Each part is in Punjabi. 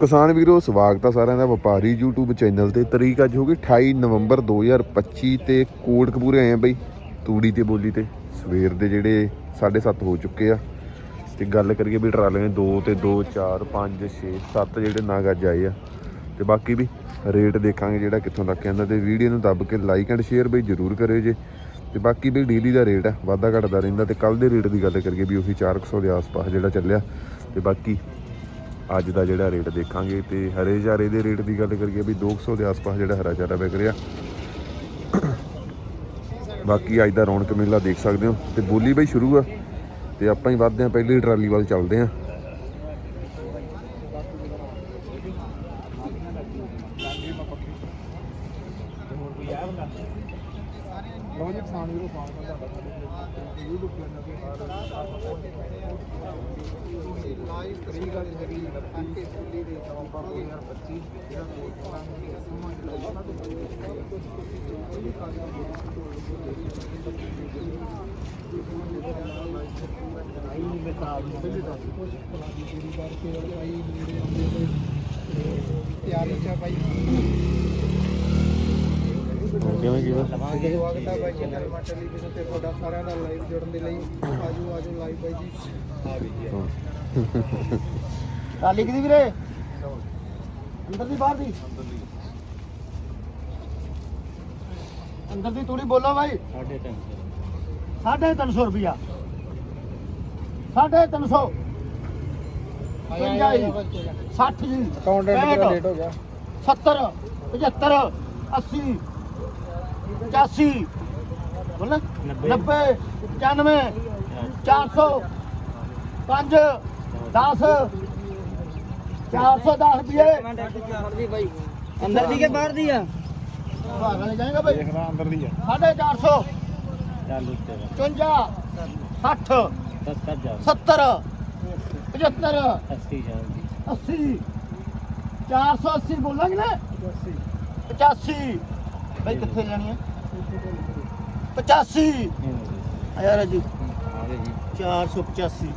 ਕਿਸਾਨ ਵੀਰੋ, ਸਵਾਗਤ ਆ ਸਾਰਿਆਂ ਦਾ ਵਪਾਰੀ YouTube ਚੈਨਲ ਤੇ। ਤਰੀਕ ਅੱਜ ਹੋ ਗਈ 28 ਨਵੰਬਰ 2025 ਤੇ ਕੋਟਕਪੂਰੇ ਆਏ ਆ ਬਈ, ਤੂੜੀ ਤੇ ਬੋਲੀ ਤੇ। ਸਵੇਰ ਦੇ ਜਿਹੜੇ 7:30 ਹੋ ਚੁੱਕੇ ਆ। ਤੇ ਗੱਲ ਕਰੀਏ ਵੀ ਟਰਾਲੇ ਨੇ 2 ਤੇ 2 4 5 6 7 ਜਿਹੜੇ ਨਾਗ ਅੱਜ ਆਏ ਆ। ਤੇ ਬਾਕੀ ਵੀ ਰੇਟ ਦੇਖਾਂਗੇ ਜਿਹੜਾ ਕਿੱਥੋਂ ਤੱਕ ਆਂਦਾ ਤੇ ਵੀਡੀਓ ਨੂੰ ਦੱਬ ਕੇ ਲਾਈਕ ਐਂਡ ਸ਼ੇਅਰ ਬਈ ਜਰੂਰ ਕਰਿਓ ਜੇ। ਤੇ ਬਾਕੀ ਵੀ ਡੇਲੀ ਦਾ ਰੇਟ ਆ, ਵਾਧਾ ਘਟਦਾ ਰਹਿੰਦਾ ਤੇ ਕੱਲ ਦੇ ਰੇਟ ਦੀ ਗੱਲ ਕਰੀਏ ਵੀ ਉਹੀ 400 ਦੇ ਆਸ-ਪਾਸ ਜਿਹੜਾ ਚੱਲਿਆ। ਤੇ ਬਾਕੀ ਅੱਜ ਦਾ ਜਿਹੜਾ ਰੇਟ ਦੇਖਾਂਗੇ ਤੇ ਹਰੇ ਚਾਰੇ ਦੇ ਰੇਟ ਦੀ ਗੱਲ ਕਰੀਏ ਵੀ 200 ਦੇ ਆਸ-ਪਾਸ ਜਿਹੜਾ ਹਰਾ ਚਾਰਾ ਵਿਕ ਰਿਹਾ। ਬਾਕੀ ਅੱਜ ਦਾ ਰੌਣਕ ਮੇਲਾ ਦੇਖ ਸਕਦੇ ਹੋ। ਤੇ ਬੋਲੀ ਬਈ ਸ਼ੁਰੂ ਆ ਤੇ ਆਪਾਂ ਹੀ ਵੱਧਦੇ ਆ ਪਹਿਲੀ ਟਰਾਲੀ ਵੱਲ ਚੱਲਦੇ ਆ ਲੋ ਜੀ ਕਿਸਾਨ ਵੀਰੋ ਸਵਾਗਤ ਹੈ ਤੁਹਾਡਾ YouTube ਚੈਨਲ ਤੇ ਲਾਈਵ ਤਰੀਕ ਅੱਜ ਹੈਗੀ 29 ਜੁਲਾਈ ਦੇ ਨਵੰਬਰ 2025 ਜਿਹੜਾ ਕੋਟ ਤਿਆਰੀ ਚ ਆ ਬਾਈ। ਕਿਵੇਂ ਕਿਵੇਂ ਸਵਾਗਤ ਹੈ ਬਾਈ ਚੈਨਲ ਮਾ ਟੈਲੀਵਿਜ਼ਨ ਤੇ ਤੁਹਾਡਾ ਸਾਰਿਆਂ ਦਾ ਲਾਈਵ ਜੁੜਨ ਦੇ ਲਈ। ਆਜੋ ਆਜੋ ਲਾਈਵ ਬਾਈ ਜੀ। ਆ ਵੀ ਜੀ ਟਾਲੀ ਕਿਦੀ ਵੀਰੇ? ਅੰਦਰ ਦੀ ਬਾਹਰ ਦੀ? ਅੰਦਰ ਦੀ। ਤੂੜੀ ਬੋਲੋ ਬਾਈ। 350 ਰੁਪਿਆ 350 ਪੰਜਾਹ ਜੀ 60 ਜੀ। ਅਕਾਊਂਟੈਂਟ ਦਾ ਲੇਟ ਹੋ ਗਿਆ। 70 75 80 85 ਬੋਲ 90 95 400 5 10 410 ਰੁਪਏ ਅੰਦਰ ਦੀ ਕੇ ਬਾਹਰ ਦੀ ਆ ਭਾਗ ਲੈ ਜਾਏਗਾ ਭਾਈ ਦੇਖਦਾ ਅੰਦਰ ਦੀ ਆ 450 ਚੱਲ ਉੱਤੇ 55 60 70 ਜਾ 70 75 80 ਜਾ 80 480 ਬੋਲਾਂਗੇ ਨਾ 85 ਬਈ ਕਿੱਥੇ ਜਾਣੀ ਹੈ 85 ਆ ਯਾਰ ਜੀ ਆਗੇ ਜੀ 485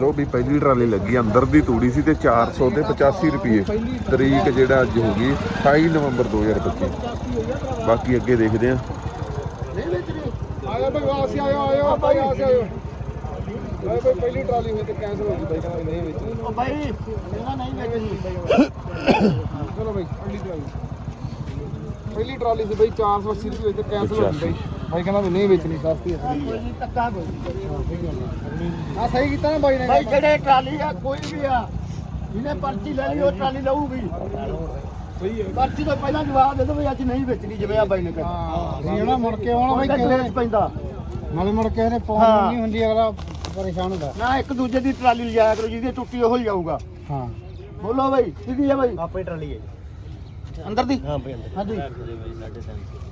ਲੋ ਵੀ ਪਹਿਲੀ ਟਰਾਲੀ ਲੱਗੀ ਅੰਦਰ ਦੀ ਤੂੜੀ ਸੀ ਤੇ 400 ਤੇ 85 ਰੁਪਏ ਤਰੀਕ ਜਿਹੜਾ ਅੱਜ ਹੋ ਗਈ 28 ਨਵੰਬਰ 2025 ਬਾਕੀ ਅੱਗੇ ਦੇਖਦੇ ਆ। ਨਹੀਂ ਵਿੱਚ ਨਹੀਂ ਆਇਆ ਭਾਈ ਵਾਸੀ ਆਇਓ ਆਇਓ ਭਾਈ ਵਾਸੀ ਆਇਓ। ਭਾਈ ਭਾਈ ਪਹਿਲੀ ਟਰਾਲੀ ਹੋਈ ਤੇ ਕੈਂਸਲ ਹੋ ਗਈ ਭਾਈ ਕਹਿੰਦਾ ਨਹੀਂ ਵਿੱਚ। ਉਹ ਬਾਈ ਇਹਨਾਂ ਨਹੀਂ ਵੇਚਣੀ ਚਲੋ ਭਾਈ ਪਹਿਲੀ ਟਰਾਲੀ। ਪਹਿਲੀ ਟਰਾਲੀ ਸੀ ਭਾਈ 480 ਰੁਪਏ ਤੇ ਕੈਂਸਲ ਹੋ ਗਈ ਭਾਈ ਭਾਈ ਕਹਿੰਦਾ ਵੀ ਨਹੀਂ ਵੇਚਣੀ ਸਸਤੀ ਹੈ। ਕੋਈ ਨਹੀਂ ਧੱਕਾ ਕੋਈ ਨਹੀਂ। ਆ ਸਹੀ ਕੀਤਾ ਨਾ ਬਾਈ ਨੇ। ਬਾਈ ਜਿਹੜੇ ਟਰਾਲੀ ਆ ਕੋਈ ਵੀ ਆ ਜਿਹਨੇ ਪਰਚੀ ਲੈ ਲਈ ਉਹ ਟਰਾਲੀ ਲਊਗੀ। ਸਹੀ ਹੈ। ਪਰਚੀ ਤੋਂ ਪਹਿਲਾਂ ਜਵਾਬ ਦੇ ਦੋ ਵੀ ਅੱਜ ਨਹੀਂ ਵੇਚਣੀ ਜਿਵੇਂ ਆ ਬਾਈ ਨੇ ਕਿਹਾ। ਹਾਂ ਨਾ ਮੁੜ ਕੇ ਆਉਣਾ ਕਲੇਸ਼ ਕਿਹਨੇ ਪੈਂਦਾ। ਨਾਲੇ ਮੁੜ ਕੇ ਇਹਨੇ। ਪਾਉਣ ਨਹੀਂ ਹੁੰਦੀ ਅਗਲਾ ਪਰੇਸ਼ਾਨ ਹੁੰਦਾ। ਨਾ ਇੱਕ ਦੂਜੇ ਦੀ ਟਰਾਲੀ ਲਿਜਾਇਆ ਕਰੋ ਜਿਹਦੀ ਟੁੱਟੀ ਉਹ ਲਿਜਾਊਗਾ। ਹਾਂ। ਬੋਲੋ ਬਾਈ ਕਿਹਦੀ ਹੈ ਬਾਈ। ਆਪੇ ਟਰਾਲੀ ਹੈ ਅੰਦਰ ਦੀ? ਹਾਂ ਪਈ ਅੰਦਰ। ਹਾਂਜੀ।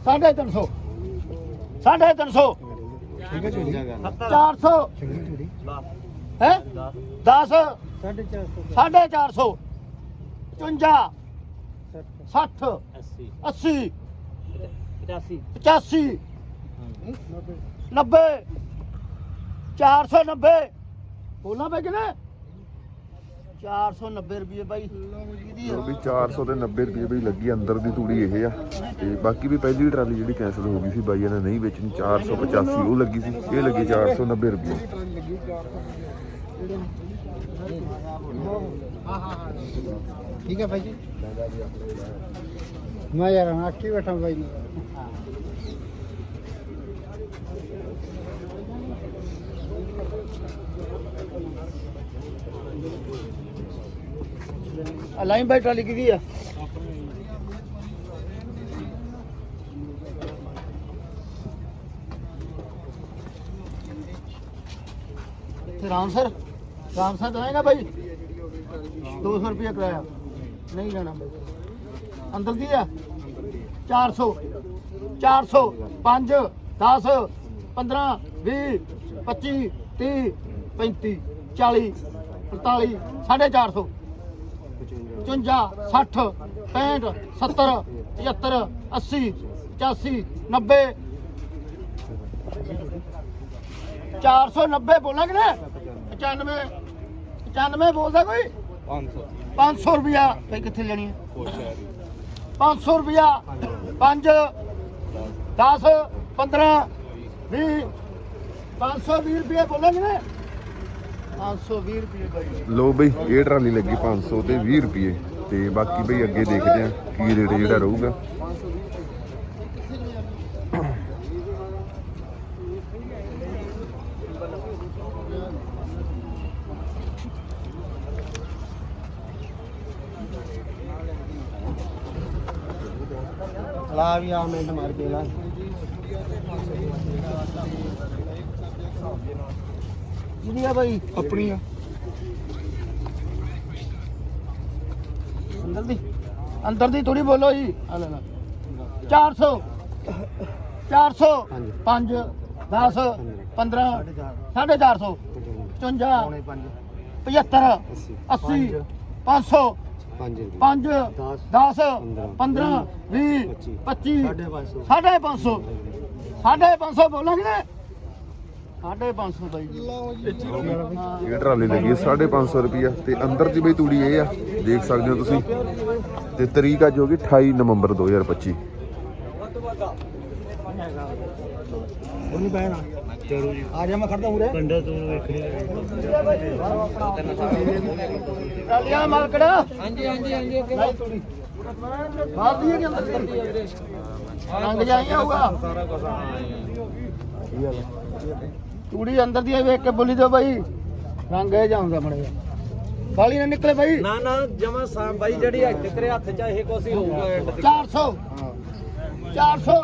ਸਾਡੇ 350 350 ਠੀਕ ਹੈ ਜੀ 400 ਚੰਗੀ ਚੂੜੀ ਹੈ? 10 450 450 55 60 80 80 85 85 90 490 ਬੋਲਾਂ ਬਈ ਕਿਨੇ 490 ਰੁਪਏ ਬਾਈ। ਲੋ ਵੀ 400 ਤੇ 90 ਰੁਪਏ ਵੀ ਲੱਗੀ ਅੰਦਰ ਦੀ ਤੂੜੀ ਇਹ ਆ। ਤੇ ਬਾਕੀ ਵੀ ਪਹਿਲੀ ਟਰਾਲੀ ਜਿਹੜੀ ਕੈਂਸਲ ਹੋ ਗਈ ਸੀ ਬਾਈ ਇਹਨਾਂ ਨਹੀਂ ਵੇਚਣੀ। 485 ਉਹ ਲੱਗੀ ਸੀ ਇਹ ਲੱਗੀ 490 ਰੁਪਏ। ਟਰਾਲੀ ਲੱਗੀ 400 ਹਾਂ ਹਾਂ ਹਾਂ ਠੀਕ ਹੈ ਭਾਈ ਜੀ। ਮੈਂ ਯਾਰ ਕੀ ਬੈਠਾ ਭਾਈ ਆ ਲਾਈਨ ਬਾਈ ਟਰਾਲੀ ਕਿਹਦੀ ਆ ਤੇ ਰਾਮ ਸਰ ਰਾਮ ਸਰ ਦਵਾਏਗਾ ਬਾਈ 200 ਰੁਪਏ ਕਰਾਇਆ ਨਹੀਂ ਲੈਣਾ ਬਾਈ ਅੰਦਰ ਦੀ ਆ 400 400 5 10 15 20 25 30 35 40 45 450 55 60 65 70 75 80 85 90 490 ਬੋਲਾਂਗੇ ਨਾ 95 95 ਬੋਲਦਾ ਕੋਈ? 500 500 ਰੁਪਿਆ ਬਈ ਕਿੱਥੇ ਲੈਣੀ ਹੈ? 500 ਰੁਪਿਆ 5 10 15 20 520 ਰੁਪਏ ਬੋਲੋਗੇ ਨਾ। 520 ਰੁਪਏ ਬਾਈ। ਲੋ ਬਈ ਇਹ ਟਰਾਲੀ ਲੱਗੀ 500 ਤੇ 20 ਰੁਪਏ। ਤੇ ਬਾਕੀ ਬਈ ਅੱਗੇ ਦੇਖਦੇ ਆ ਕੀ ਰੇਟ ਜਿਹੜਾ ਰਹੂਗਾ। ਲਾ ਵੀ ਆ ਮਿੰਟ ਮਾਰ ਕੇ ਲਾ। ਕਿਹਦੀ ਆ ਬਾਈ? ਆਪਣੀ ਆ। ਅੰਦਰ ਦੀ। ਅੰਦਰ ਦੀ ਥੋੜੀ ਬੋਲੋ ਜੀ। ਆ ਲੈ ਲੈ। 400 400 5 10 15 450 55 75 80 500 5 10 15 20 25 ਸਾਢੇ 500 ਸਾਢੇ 500 ਬੋਲਾਂਗੇ। ਨਾ ਸਾਢੇ 500 ਬਾਈ ਜੀ। ਹਾਂ। ਇਹ ਟਰਾਲੀ ਲੱਗੀ 550 ਰੁਪਿਆ ਤੇ ਅੰਦਰ ਦੀ ਬਈ ਤੂੜੀ ਇਹ ਆ ਦੇਖ ਸਕਦੇ ਹੋ ਤੁਸੀਂ। ਤੇ ਤਰੀਕ ਅੱਜ ਹੋ ਗਈ 28 ਨਵੰਬਰ 2025 ਉਹਨੂੰ ਪੈਣਾ ਆ ਜਾ ਮੈਂ ਖੜਦਾ ਉਰੇ। ਪਿੰਡ ਤੋਂ ਵੇਖਣੀ ਟਾਲੀਆਂ ਮਾਲਕੜਾ। ਹਾਂਜੀ ਹਾਂਜੀ ਹਾਂਜੀ ਅੱਗੇ ਤੂੜੀ। ਬਾਹਰ ਦੀ ਹੈ ਕਿ ਅੰਦਰ ਦੀ? ਹੈ ਰੰਗ ਜਾਈਆਂ ਹੋਊਗਾ। ਸਾਰਾ ਕੁਝ ਤੂੜੀ ਅੰਦਰ ਦੀ ਵੇਖ ਕੇ ਬੋਲੀ ਦਿਓ ਬਾਈ। ਰੰਗ ਇਹ ਜਾਂਦਾ ਬਣੇ ਬਾਲੀ ਨਾ ਨਿਕਲੇ ਬਾਈ। ਨਾ ਨਾ ਜਮਾ ਸਾ ਬਾਈ ਜਿਹੜੀ ਹੱਥ ਤੇਰੇ ਹੱਥ 'ਚ ਇਹ ਹੀ ਹੋਊਗਾ। ਐਂਡ ਤੇ 400 400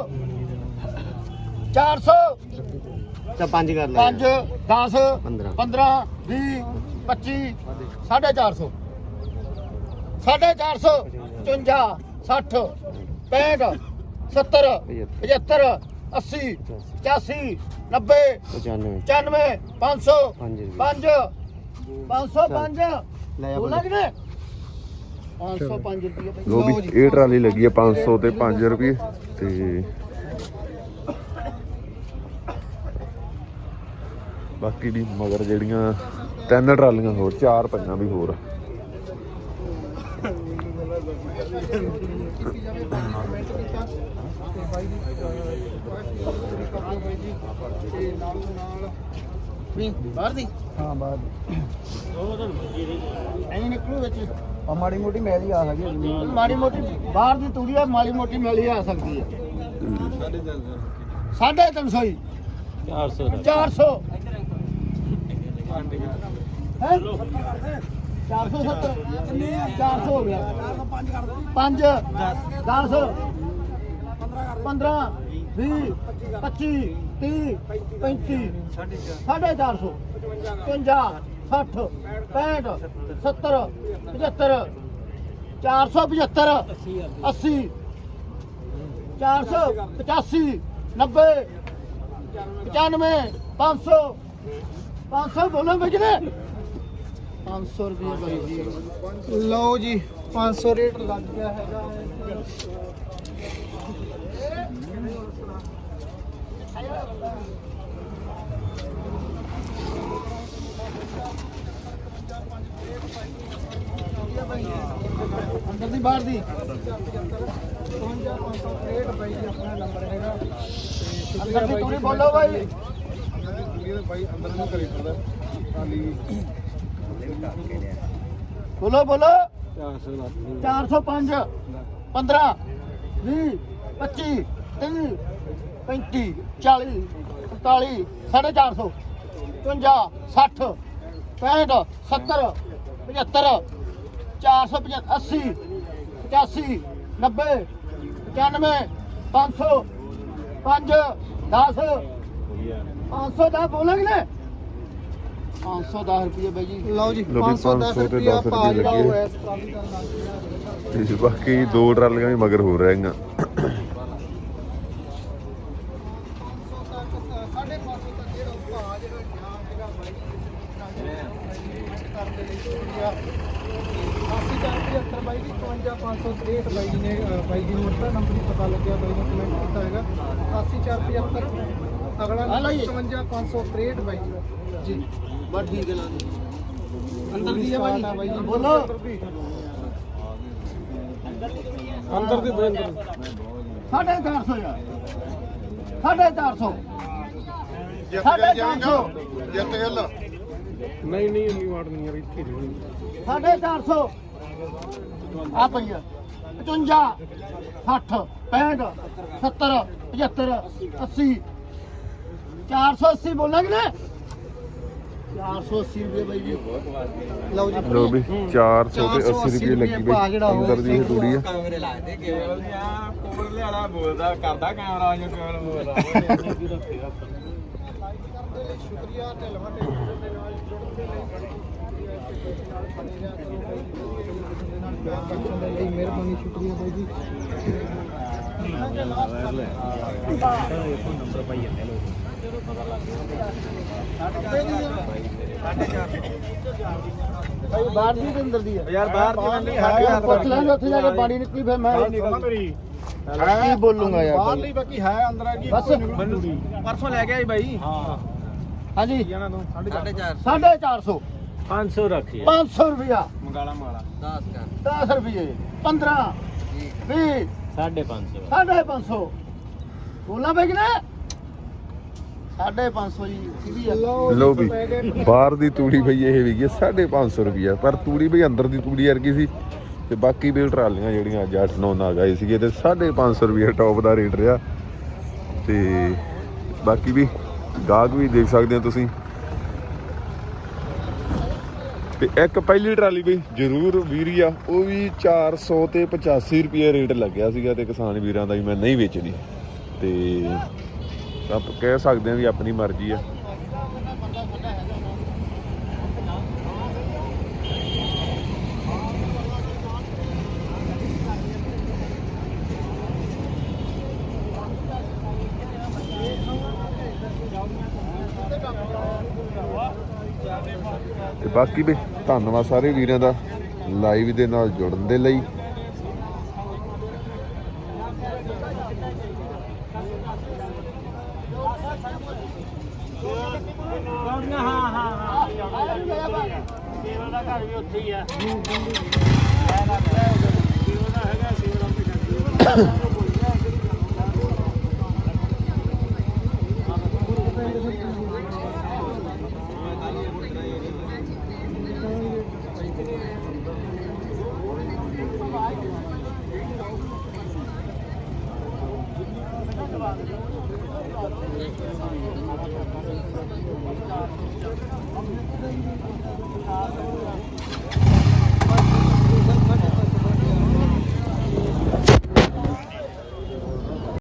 400 ਚਾ ਪੰਜ ਕਰ 5 10 15 15 20 25 450 450 55 60 65 70 75 80 85 90 95 95 500 5 5 505 ਬੋਲਾ। ਕਿ ਨਹੀਂ 505 ਰੁਪਏ ਲੋ ਵੀ ਇਹ ਟਰਾਲੀ ਲੱਗੀ ਹੈ 500 ਤੇ 5 ਰੁਪਏ ਤੇ ਬਾਕੀ ਦੀ ਮਗਰ ਜਿਹੜੀਆਂ ਤਿੰਨ ਟਰਾਲੀਆਂ ਹੋਰ ਚਾਰ ਪਈਆਂ ਵੀ ਹੋਰ ਵੀ ਬਾਹਰ ਦੀ? ਹਾਂ ਬਾਅਦ ਐਂ ਨਿਕਲੂ ਵਿੱਚ। ਆ ਮਾੜੀ ਮੋਟੀ ਮੈਲੀ ਆ ਹੈਗੀ ਆ। ਮਾੜੀ ਮੋਟੀ ਬਾਹਰ ਦੀ ਤੂੜੀ ਆ ਮਾੜੀ ਮੋਟੀ ਮਿਲੀ ਆ ਸਕਦੀ ਹੈ ਸਾਢੇ ਤਿੰਨ ਸੌ ਹੀ। 400 400 ਹੈ? 470 400 ਹੋ ਗਿਆ। 5 10 15 20 25 30 35 ਸਾਢੇ 400 50 60 65 70 75 475 80 485 90 95 500 500 ਬੋਲੋ ਬਜਨੇ 500 ਰੁਪਏ ਬਾਈ ਜੀ। ਲਓ ਜੀ 500 ਰੇਟ ਲੱਗ ਗਿਆ ਹੈਗਾ। ਅੰਦਰ ਦੀ ਬਾਹਰ ਦੀ। 5500 ਬਾਈ ਜੀ ਆਪਣਾ ਨੰਬਰ ਹੈਗਾ ਅੰਦਰ ਦੀ ਤੂੜੀ ਬੋਲੋ ਬਾਈ। ਇਹਦੇ ਬਾਈ ਅੰਦਰ ਨੂੰ ਕਰੀ ਫਿਰਦਾ ਖਾਲੀ ਬੋਲੋ ਬੋਲੋ। 400 ਲੱਖ 405 15 20 25 30 35 40 45 450 55 60 65 70 75 450 80 85 90 95 500 5 10 500 ਦਾ ਬੋਲਾਂਗੇ ਨਾ 510 ਰੁਪਏ ਬਾਈ ਜੀ। ਲਓ ਜੀ ਲਓ ਵੀ 510 500 ਤੇ ਰੁਪਿਆ 10 ਪਾ ਰੁਪਏ ਜਿਹੜਾ ਲੱਗੇ। ਉਹ। ਐਸ ਕਾਫੀ ਦਾ ਲੱਗ ਗਿਆ ਤੇ ਬਾਕੀ ਦੋ ਟਰਾਲੀਆਂ ਵੀ ਮਗਰ ਹੋ ਰਹੀਆਂ। ਕੰਪਨੀ ਪਤਾ ਲੱਗਿਆ ਬਾਈ ਨੇ ਕਮੈਂਟ ਕੀਤਾ ਹੈਗਾ। 88475 ਅਗਲਾ 55563 ਬਾਈ। ਜੀ। ਬਸ ਠੀਕ ਹੈ ਅੰਦਰ ਦੀ ਹੈ ਬਾਈ। ਬੋਲੋ। ਅੰਦਰ ਦੀ। ਬੋਲ। ਸਾਢੇ 400 ਯਾਰ। ਸਾਢੇ 400 ਜਿੱਤ ਗਿਆ ਜਿੱਤ ਗਿਆ ਨਹੀਂ ਨਹੀਂ ਇੰਨੀ ਵਾਟ ਨਹੀਂ ਯਾਰ ਇੱਥੇ ਨਹੀਂ ਸਾਢੇ 400 ਆ ਪਈਆ 55 60 65 70 75 80 480 ਬੋਲਾਂਗੇ ਨਾ 480 ਰੁਪਏ ਬਾਈ ਜੀ। ਲਓ ਜੀ। ਲੋ ਵੀ 400 ਤੇ 80 ਰੁਪਏ ਲੱਗੀ ਬਈ ਅੰਦਰ ਦੀ ਇਹ ਤੂੜੀ ਆ। ਕੈਮਰੇ ਕੇਵਲ ਕੋਲ ਲਿਆਲਾ ਬੋਲਦਾ ਕਰਦਾ ਕੈਮਰਾ ਜੋ ਕੇਵਲ ਬੋਲਦਾ। ਸ਼ੁਕਰੀਆ ਢਲਵਾ ਟੈਲੀਵਿਜ਼ਨ ਦੇ ਨਾਲ ਜੁੜਨ ਦੇ ਲਈ ਮਿਹਰਬਾਨੀ ਸ਼ੁਕਰੀਆ ਬਾਈ ਜੀ। ਭਾਈ ਬਾਹਰ ਦੀ ਅੰਦਰ ਦੀ ਹੈ ਯਾਰ ਬਾਹਰ ਦੀ ਮੰਡੀ ਯਾਰ ਪੁੱਛ ਲੈਂਗੇ ਉੱਥੇ ਜਾ ਕੇ ਪਾਣੀ ਨਿਕਲੀ ਫਿਰ ਮੈਂ ਕੀ ਬੋਲੂੰਗਾ ਯਾਰ ਬਾਹਰ। ਲਈ ਬਾਕੀ ਹੈ ਅੰਦਰ ਆ ਕੀ ਬਸ। ਪਰਸੋਂ ਲੈ ਕੇ ਆਈ ਬਾਈ। ਹਾਂ। ਹਾਂਜੀ। ਇਹਨਾਂ ਤੋਂ? 450 ਸਾਢੇ 400 500 ਰੱਖੀ 500 ਰੁਪਿਆ ਮੰਗਾਲਾ ਮਾਲਾ। 10 ਕਰ। 10 ਰੁਪਏ 15 20 550 ਸਾਢੇ 500 ਬੋਲਾਂ ਬਈ ਕਿ ਨਾ ਸਾਢੇ 500 ਜੀ ਲੋ ਵੀ ਬਾਹਰ ਦੀ ਤੂੜੀ ਬਈ ਇਹ ਵੀ ਹੈ 550 ਰੁਪਿਆ ਪਰ ਤੂੜੀ ਬਈ ਅੰਦਰ ਦੀ ਤੂੜੀ ਵਰਗੀ ਸੀ। ਤੇ ਬਾਕੀ ਵੀ ਟਰਾਲੀਆਂ ਜਿਹੜੀਆਂ ਅੱਜ 8 9 ਨਾਗ ਆਏ ਸੀਗੇ ਤੇ 550 ਰੁਪਿਆ ਟੌਪ ਦਾ ਰੇਟ ਰਿਹਾ। ਤੇ ਬਾਕੀ ਵੀ ਗਾਹਕ ਵੀ ਦੇਖ ਸਕਦੇ ਹੋ ਤੁਸੀਂ। ਤੇ ਇੱਕ ਪਹਿਲੀ ਟਰਾਲੀ ਵੀ ਜ਼ਰੂਰ ਵੀਰੀ ਆ, ਉਹ ਵੀ 400 ਤੇ 85 ਰੁਪਏ ਰੇਟ ਲੱਗਿਆ ਸੀਗਾ ਤੇ ਕਿਸਾਨ ਵੀਰਾਂ ਦਾ ਵੀ ਮੈਂ ਨਹੀਂ ਵੇਚਣੀ। ਤੇ ਆਪ ਕਹਿ ਸਕਦੇ ਆ ਵੀ ਆਪਣੀ ਮਰਜ਼ੀ ਆ। ਤੇ ਬਾਕੀ ਵੀ ਧੰਨਵਾਦ ਸਾਰੇ ਵੀਰਾਂ ਦਾ ਲਾਈਵ ਦੇ ਨਾਲ ਜੁੜਨ ਦੇ ਲਈ। ਉੱਥੇ ਹੀ ਆ